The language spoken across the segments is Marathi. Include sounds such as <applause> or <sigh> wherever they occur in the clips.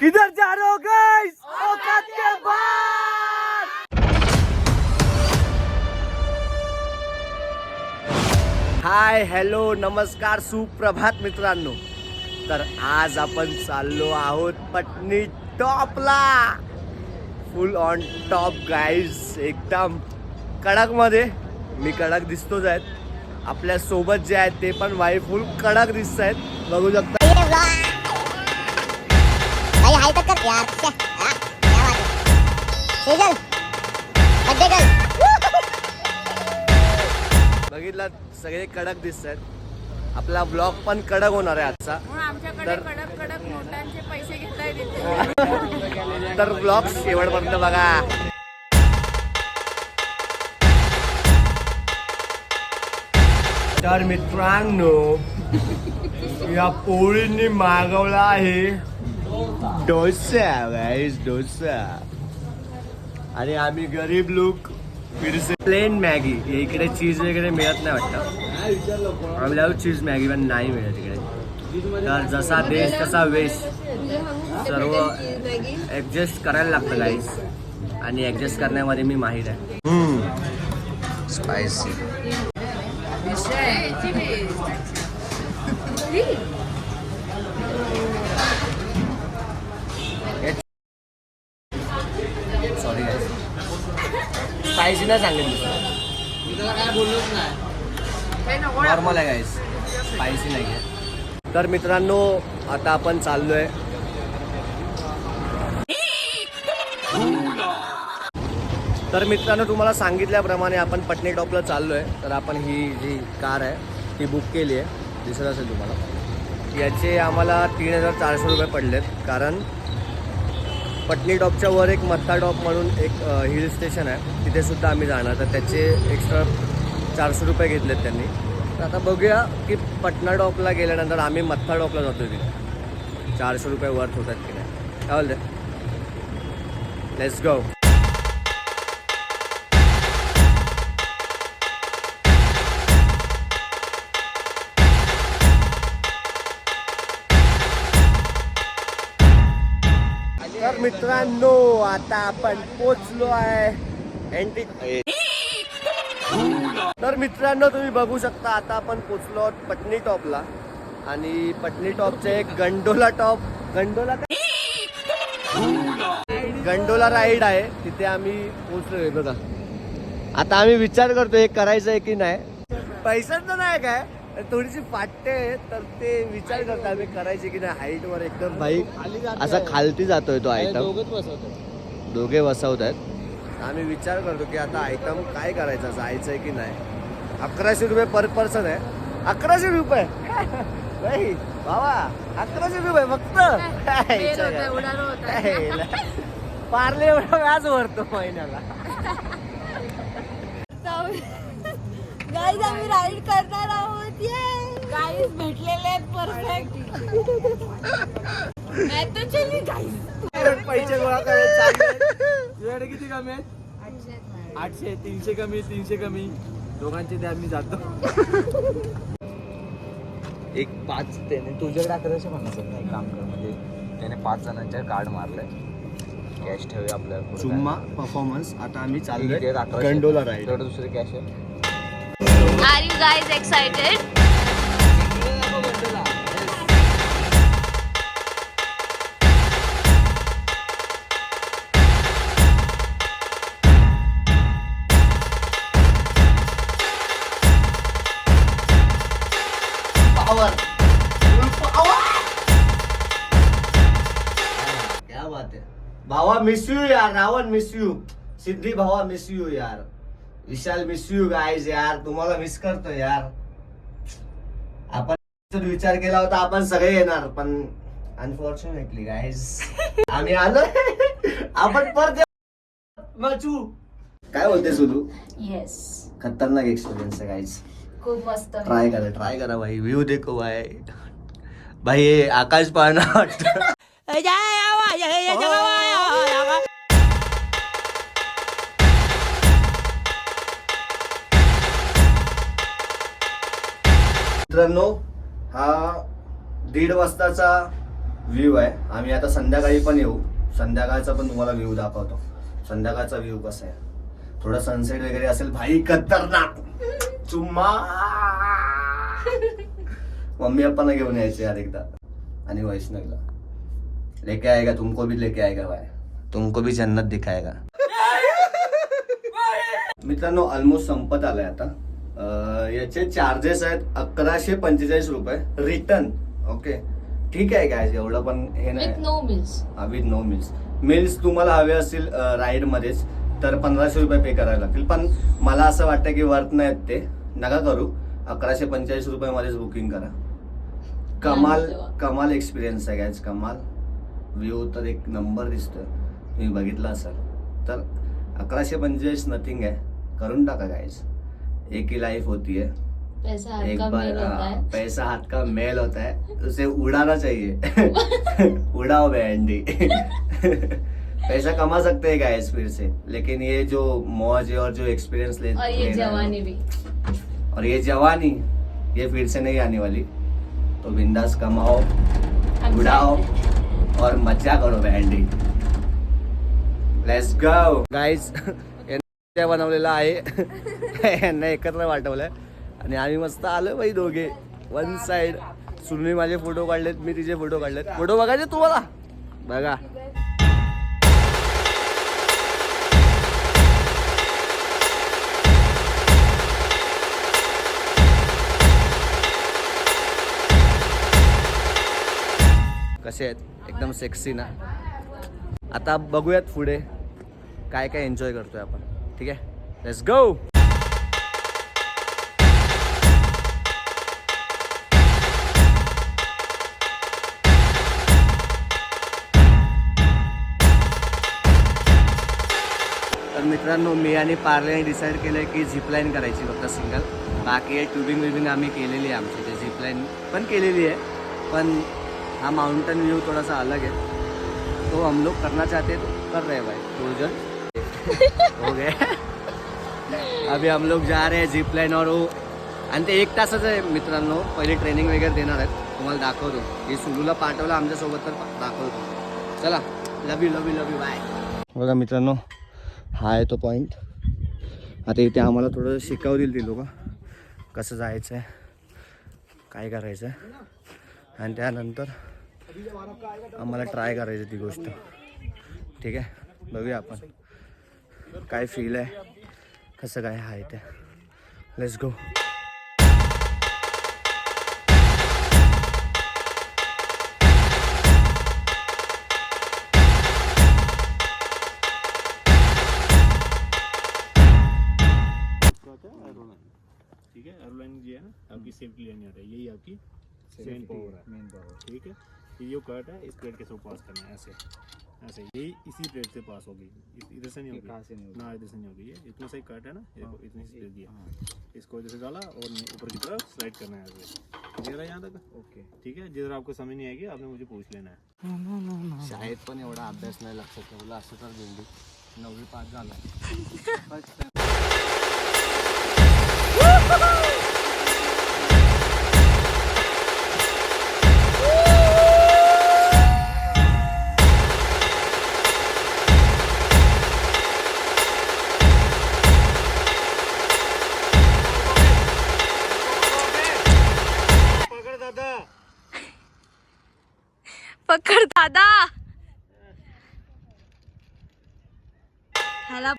किधर जा रहे हो गाइस औकात के बाद! हाय हॅलो नमस्कार सुप्रभात मित्रांनो. तर आज आपण चाललो आहोत पटनी टॉपला. फुल ऑन टॉप गाईज एकदम कडकमध्ये. मी कडक दिसतोच आहेत आपल्यासोबत जे आहेत ते पण वाई फुल कडक दिसत आहेत. बघू शकता हाँ, है सेजल गर्ल बघितला सगळे कडक दिसत आहेत आपला ब्लॉग पण कडक होणार आहे आजचा. आमच्याकडे तर- कडक कडक नोटांचे पैसे घेताय तिथे. <laughs> तर ब्लॉग शेवटपर्यंत बघा. तर मित्रांनो या पोळींनी मागवला आहे डोसा गाईस डोसा आणि आम्ही गरीब लोक फिरसे. प्लेन मॅगी इकडे चीज वगैरे मिळत नाही वाटतं. आम्हाला चीज मॅगी पण नाही मिळत इकडे. तर जसा देश तसा वेश सर्व ऍडजस्ट करायला लागतं गाईस आणि ऍडजस्ट करण्यामध्ये मी माहीर आहे. स्पायसी <laughs> सॉरी गाईस स्पायसी नाही सांगितलं नॉर्मल आहे गाईस स्पायसी नाही आहे. तर मित्रांनो आता आपण चाललोय. तर मित्रांनो तुम्हाला सांगितल्याप्रमाणे आपण पटणे टॉपला चाललोय. तर आपण ही जी कार आहे ती बुक केली आहे. दिसत असेल तुम्हाला. याचे आम्हाला तीन हजार चारशे रुपये पडलेत. कारण पटनी टॉपच्या वर एक मत्ता टॉप म्हणून एक हिल स्टेशन आहे. तिथे सुद्धा आम्ही जाणार. तर त्याचे एक्स्ट्रा चारशे रुपये घेतलेत त्यांनी. तर आता बघूया की पटना टॉपला गेल्यानंतर आम्ही मत्था टॉपला जातो तिथे. चारशे रुपये वर्थ होतात की नाही. काय बोलते लेट्स गो मित्रांनो आता आपण पोचलो आहे एंटी तर मित्रांनो तुम्ही बघू शकता आता आपण पोचलो आहोत पटनी टॉपला. आणि पटनी टॉपचे एक gondola top gondola gondola ride आहे तिथे आम्ही पोचलोय बघा. आता आम्ही विचार करतो हे करायचं आहे की नाही. पैशांचं नाही काय? थोडीशी फाटते तर ते विचार करतो आम्ही करायचे की नाही हाईट वर एकदम बाईक असा खालती जातोय तो आयटम दोघे बसवत आहेत आम्ही विचार करतो की आता आयटम काय करायचा जायचं आहे की नाही? अकराशे रुपये पर पर्सन आहे. अकराशे रुपये? <laughs> नाही बाबा अकराशे रुपये फक्त. <laughs> <laughs> पार्ले एवढा व्याज भरतो महिन्याला. गाईज आम्ही राईड करणार आहोत. ये गाईज भेटलेले आहेत परफेक्ट चली गाईज पैसे गोळा करायचे तुझ्याकडे किती कमी आहेत? आठशे. तीनशे कमी तीनशे कमी. दोघांचे ते आम्ही जातो. एक पाच त्याने तुझ्याकडे अकराशे पन्नास आहेत. ना, एक काम कर. म्हणजे त्याने पाच जणांच्या कार्ड मारलंय कॅश ठेवूया आपल्याला चुम्मा परफॉर्मन्स आता आम्ही चाललोय. गंडोला राईड दुसरे कॅश आहे. Are you guys excited? क्या बात है? भावा मिस यू यार रावण मिस यू सिद्धी भावा मिस यू यार. विशाल मिस यू गाईज यार. तुम्हाला मिस करतो यार. आपण विचार केला होता आपण सगळे येणार पण अनफॉर्च्युनेटली गाईज <laughs> आम्ही आलो आपण परत मचू. काय बोलते सुलू येस खतरनाक एक्सपिरियन्स आहे गाईज खूप मस्त. ट्राय करा ट्राय करा भाई. व्ह्यू देखो भाई. भाई आकाश पाहणं <laughs> वाटतं <laughs> मित्रांनो हा दीड वाजताचा व्ह्यू आहे. आम्ही आता संध्याकाळी पण येऊ. संध्याकाळचा पण तुम्हाला व्ह्यू दाखवतो. संध्याकाळचा व्ह्यू कसा आहे? थोडा सनसेट वगैरे असेल. भाई खतरनाक! चुम्मा! मम्मी पप्पांना घेऊन यायचे यार एकदा. आणि वैष्णवला. लेके आएगा तुमको भी लेके आएगा भाई. तुमको भी जन्नत दिखाएगा. मित्रांनो ऑलमोस्ट संपत आलाय आता. याचे चार्जेस आहेत अकराशे पंचेचाळीस रुपये. रिटर्न ओके ठीक आहे काय एवढं पण हे नाही. With no meals. With no meals meals तुम्हाला हवे असतील राईड मध्येच. तर पंधराशे रुपये पे करावे लागतील. पण मला असं वाटतं की वर्थ नाहीत ते. नका करू. अकराशे पंचेचाळीस रुपये मध्येच बुकिंग करा. कमाल कमाल एक्सपिरियन्स आहे गायज कमाल. व्ह्यू तर एक नंबर दिसतोय. तुम्ही बघितला असाल. तर अकराशे पंचेचाळीस नथिंग आहे. करून टाका गायज एक ही लाईफ होती है। पैसा हाथ एक का बार मेल होता हाँ, है। पैसा हाथ का मेल होता है उसे उड़ाना चाहिए। <laughs> उड़ाओ बैंडी <laughs> पैसा कमा सकते हैं गाइस फिर से लेकिन ये जो मौज है और जो एक्सपीरियंस ले और ये जवानी भी। और ये जवानी ये फिर से नहीं आने वाली। तो बिंदास कमाओ उड़ाओ और मज़ा करो बैंडी लेट्स गो गाइस बनवलेला आहे. यांना एकत्र वाटवलंय आणि आम्ही मस्त आलो बाई दोघे. वन साइड सुनी माझे फोटो काढलेत मी तिचे फोटो काढलेत. फोटो बघायचे तुम्हाला? बघा. कसे आहेत? एकदम सेक्सी ना? आता बघूयात पुढे. काय काय एन्जॉय करतोय आपण. ठीक आहे? लेट्स गो तर मित्रांनो मी आणि पार्लेने डिसाईड केलं की झिपलाईन करायची फक्त सिंगल बाकी ट्युबिंग विबिंग आम्ही केलेली आहे आमची ते झिपलाईन पण केलेली आहे. पण हा माउंटन व्यू थोडासा अलग है तो हम लोग करना चाहते तो कर रहे भाई तो हो गए अभी हम लोग जा रहे हैं लाईनवर लाईन और आणि ते एक तासाचं आहे मित्रांनो. पहिले ट्रेनिंग वगैरे देणार आहेत. तुम्हाला दाखवतो. हे सुलूला पाठवलं आमच्यासोबत तर दाखवतो. चला. Love you love you love you bye बघा मित्रांनो हा आहे तो पॉईंट आता इथे आम्हाला थोडं शिकवतील ती लोक. कसं जायचं आहे काय करायचं आहे आणि त्यानंतर आम्हाला ट्राय करायची ती गोष्ट. ठीक आहे? बघूया आपण. काय फील आहे कसं काय आहे ते लेट्स गो ठीक है एरोलाइन ये है ना आपकी सेफ्टी लेनी होता है यही आपकी सेन पावर है। मेन पावर ठीक है? ये जो कट है इस प्लेट के सब पास करना है ऐसे। ऐसे यही इसी प्लेट से पास होगी। इधर से नहीं होगी। से नहीं ना इधर से नहीं होगी। ये इतना सही कट है ना ये देखो, इतनी सी दे दिया इसको इधर से डाला और ऊपर की तरफ़ स्लाइड करना है ऐसे। रहा है यहाँ तक? ओके। ठीक है जिधर आपको समझ नहीं आएगी आपने मुझे पूछ लेना है। शाळेत पण एवढा अभ्यास नाही लक्षात ठेवला असं तर बिंदू नववी पास झाला <laughs> पकड दादा. ह्याला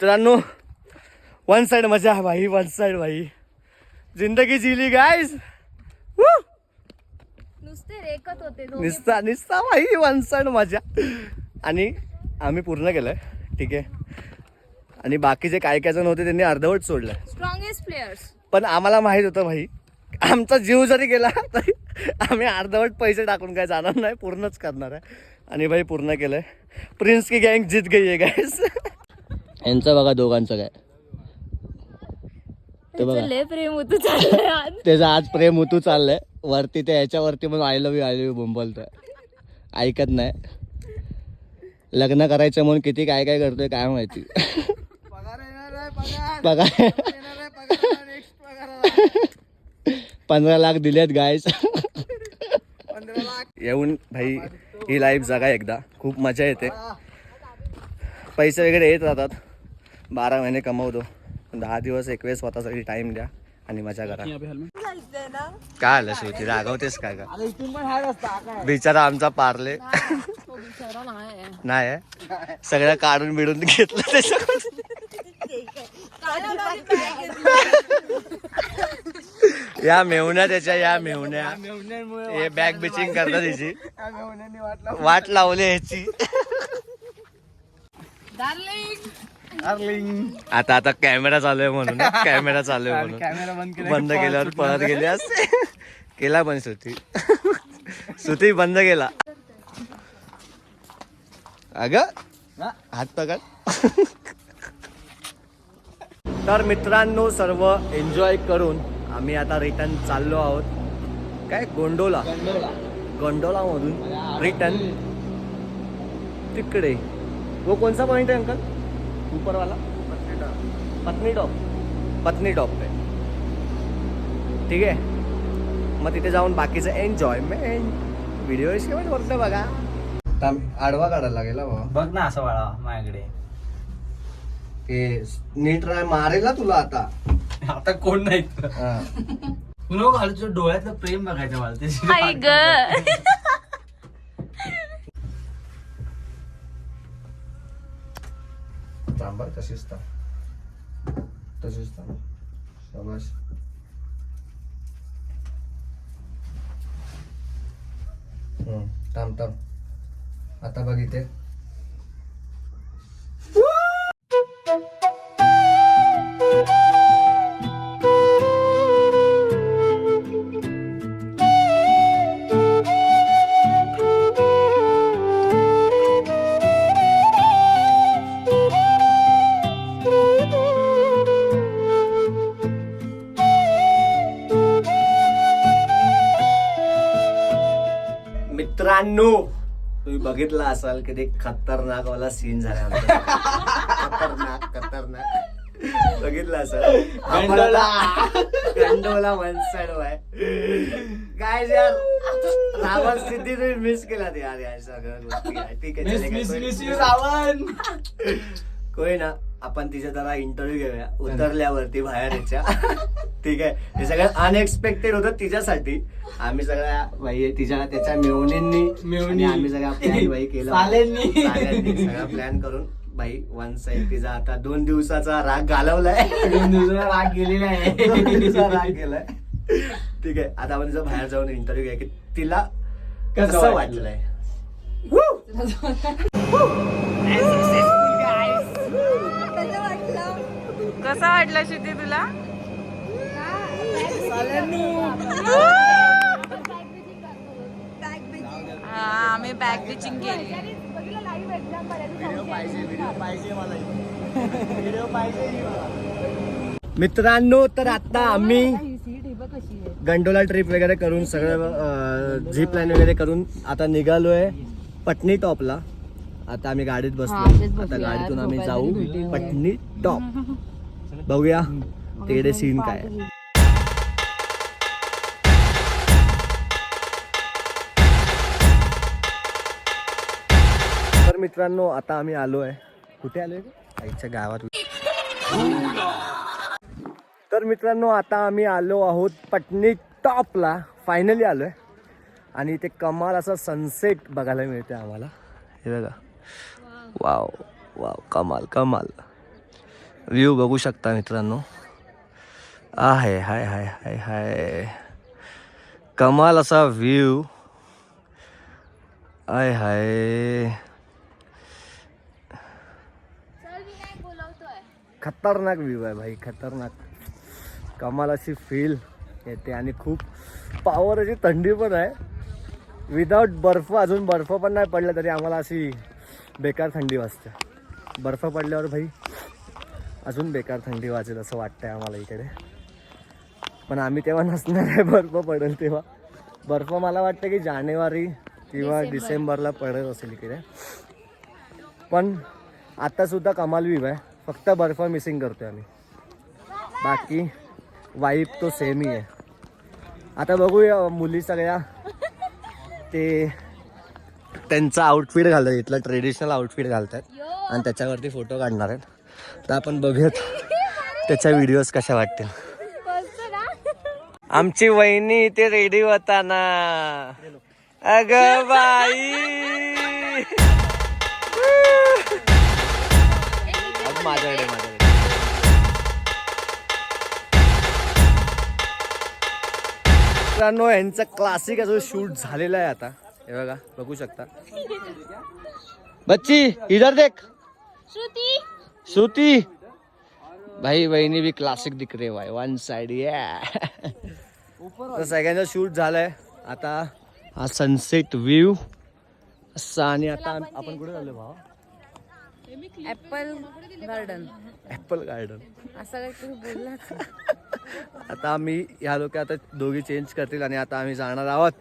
मित्रांनो वन साइड मजा आहे भाई वन साइड भाई. जिंदगी जिली गायस नुसते रेकत होते. निस्ता निस्ता भाई वन साइड मजा. आणि आम्ही पूर्ण केलंय ठीक आहे. आणि बाकीचे काय काय जण होते त्यांनी अर्धवट सोडलं स्ट्रॉंगेस्ट प्लेयर्स पण आम्हाला माहीत होतं भाई आमचा जीव जरी गेला तरी आम्ही अर्धवट पैसे टाकून काय जाणार नाही पूर्णच करणार आहे. आणि भाई पूर्ण केलंय. प्रिन्स की गँग जीत गई आहे गायस यांचं बघा दोघांचं काय. ते बघा. प्रेम होतं त्याचं आज प्रेम होतू चाललंय. वरती ते ह्याच्यावरती म्हणून I love you I love you बोंबलतोय. ऐकत नाही. लग्न करायचं म्हणून किती काय काय करतोय काय माहिती. पगार पंधरा लाख दिलेत गायस येऊन भाई ही लाईफ जगा एकदा. खूप मजा येते. पैसे वगैरे येत राहतात. बारा महिने कमवतो. दहा दिवस एक वेळेस स्वतःसाठी टाइम द्या आणि मजा करा. काय आलं श्रुती रागवतेस काय का बिचारा आमचा पारले. नाही आहे? सगळं काढून बिडून घेतलं त्याच्याकडून. या मेहुण्या त्याच्या या मेहुण्या. हे बॅग बिचिंग करतात त्याची वाट लावली. ह्याची आता आता कॅमेरा चालू आहे म्हणून <laughs> कॅमेरा चालू आहे म्हणून. <laughs> बंद केला बंद केल्यावर पळत गेली असते केला पण सुती सुती बंद केला. अग हात पकड. <laughs> तर मित्रांनो सर्व एन्जॉय करून आम्ही आता रिटर्न चाललो आहोत. काय? गोंडोला. गोंडोला मधून रिटर्न तिकडे. वो कोणचा पॉइंट आहे अंकल? ऊपरवाला? पत्नी टॉप. पत्नी टॉप. पे. ठीक आहे? मग तिथे जाऊन बाकीचं एन्जॉयमेंट व्हिडिओ शेवट वरतं बघा. आडवा काढायला लागेल बाबा बघ ना असं वाळा माझ्याकडे. ते नीट राय मारेल ना तुला आता. आता कोण नाही? हा. तुला घाल तुझ्या डोळ्यातलं प्रेम बघायचं मला. ते <laughs> ग. थांबा तशीच थांब तशीच थांब शाबास हम्म, थांब थांब आता बघ इथे मित्रांनो तुम्ही बघितला असाल की ते खतरनाक वाला सीन झाला आमचा. खतरनाक खतरनाक. बघितला असाल? गंडोला. वन साइड आहे. काय यार रावण सिद्धी तुम्ही मिस केला यार या सगळ्या गोष्टी. यार. ठीक आहे चलेगा, कोई- रावण. कोई ना. आपण तिच्या जरा इंटरव्ह्यू घेऊया. उतरल्यावरती बाहेर याच्या <laughs> ठीक आहे. हे सगळं अनएक्सपेक्टेड होतं तिच्यासाठी. आम्ही सगळ्या बाई तिच्या त्याच्या मेवणींनी मेव्हणी. आणि आम्ही सगळा प्लॅन बाई केला. सगळा प्लॅन करून बाई वन साईड तिचा आता दोन दिवसाचा राग घालवलाय. दोन दिवसाला राग गेलेला <laughs> दोन दिवसाचा आहे राग गेलाय. ठीक आहे. आता आपण तिचा बाहेर जाऊन इंटरव्ह्यू घ्या की तिला कसं कसं वाटलं? वाटलंय? <laughs> कसा वाटला शिती तुला? हा, आम्ही बॅग बिचिंग केली. मित्रांनो तर आता आम्ही गंडोला ट्रिप वगैरे करून सगळं झीप लाईन वगैरे करून आता निघालोय पटनी टॉपला. आता आम्ही गाडीत बसलो आता गाडीतून आम्ही जाऊ पटनी टॉप. बघूया. तिकडे सीन काय. तर मित्रांनो आता आम्ही आलो आहे कुठे आलोय आईच्या गावात. तर मित्रांनो आता आम्ही आलो आहोत पटनी टॉपला. फायनली आलो आहे आणि इथे कमाल असा सनसेट बघायला मिळते आम्हाला. हे बघा. वाव. वाव कमाल कमाल. व्ह्यू बघू शकता मित्रांनो. आहे हाय हाय हाय हाय कमाल असा व्ह्यू आय हाय खतरनाक व्ह्यू आहे भाई खतरनाक. कमाल अशी फील येते आणि खूप पावर अशी थंडी पण आहे. विदाऊट बर्फ अजून बर्फ पण नाही पडला तरी आम्हाला अशी बेकार थंडी वाजते. बर्फ पडल्यावर भाई अजून बेकार थंडी वाजेल असं वाटतंय आम्हाला इकडे. पण आम्ही तेव्हा नसणार आहे बर्फ पडेल तेव्हा. बर्फ मला वाटतं की जानेवारी किंवा डिसेंबरला पडत असेल इकडे. पण आत्तासुद्धा कमाल व्ह्यू आहे. फक्त बर्फ मिसिंग करतोय आम्ही. बाकी वाईब तो सेम ही आहे. आता बघूया मुली सगळ्या. ते त्यांचा आउटफिट घालतात इथलं ट्रेडिशनल आउटफिट घालतात. आणि त्याच्यावरती फोटो काढणार आहेत. तर आपण बघूयात त्याच्या व्हिडिओज कशा वाटतील. आमची वहिनी इथे रेडी होताना. अग बाई. माझ्याकडे माझ्याकडे. मित्रांनो यांचं क्लासिक असं शूट झालेलं आहे आता. हे बघा बघू शकता. बच्ची इधर देख. श्रुती? श्रुती? भाई बहिणी बी क्लासिक दिख रे भाई वन साइड या तर सगळ्यांचा शूट झालाय. आता हा सनसेट व्ह्यू असा आणि आता आपण कुठे झालो भावा? ऍपल गार्डन ऍपल गार्डन असं काहीतरी बोलला आता आम्ही ह्या लोक आता दोघी चेंज करतील आणि आता आम्ही जाणार आहोत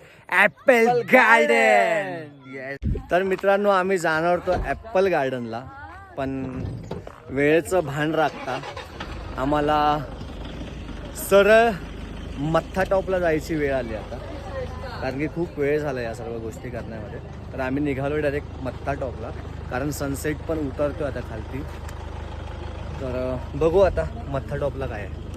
ऍपल गार्डन तर मित्रांनो आम्ही जाणार होतो ऍपल गार्डनला पण वेळेचं भान राखता. आम्हाला सरळ मत्था टॉपला जायची वेळ आली आता. कारण की खूप वेळ झाला या सर्व गोष्टी करण्यामध्ये. तर आम्ही निघालो डायरेक्ट मत्था टॉपला. कारण सनसेट पण उतरतो आता खालती. तर बघू आता मत्था टॉपला काय आहे.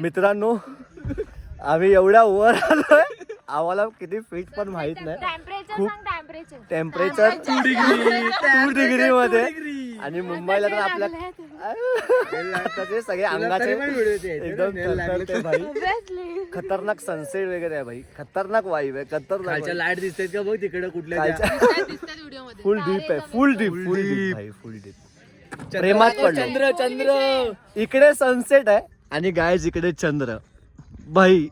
मित्रांनो आम्ही एवढ्या वर आलोय. आम्हाला किती फीट पण माहीत नाही. खूप- सांग temperature temperature two degree two degree मध्ये. आणि मुंबईला तर आपल्या सगळे अंगाचे एकदम भाई. खतरनाक सनसेट वगैरे आहे भाई. खतरनाक वाईब आहे खतरनाक लाइट दिसते का बघ तिकडे कुठल्या फुल डीप आहे फुल डीप फुल डीप भाई फुल डीप प्रेमात पडलो. चंद्र चंद्र. इकडे सनसेट आहे. आणि गायज इकडे चंद्र. भाई.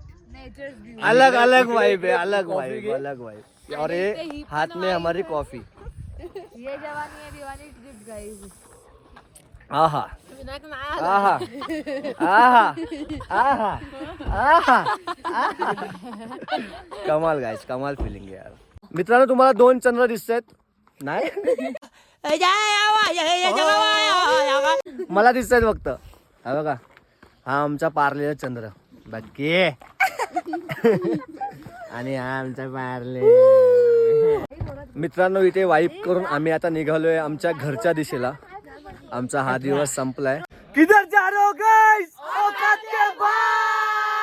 अलग अलग वाइब है अलग वाइब अलग वाइब और ये हाथ में हमारी कॉफी ये जवानी है दिवानी ट्रिप गाइस आहा. आहा आहा. आहा. आहा. आहा. कमाल गायज कमाल फिलिंग यार. मित्रांनो तुम्हाला दोन चंद्र दिसत आहेत नाही मला दिसत आहेत फक्त. हा बघा. हा आमचा पारलेला चंद्र. बाकी. आणि हा आमचा पारले. मित्रांनो इथे वाईप करून आम्ही आता निघालोय आमच्या घरच्या दिशेला. आमचा हा दिवस संपलाय. किधर जा रहे हो गाइस औकात के बाद!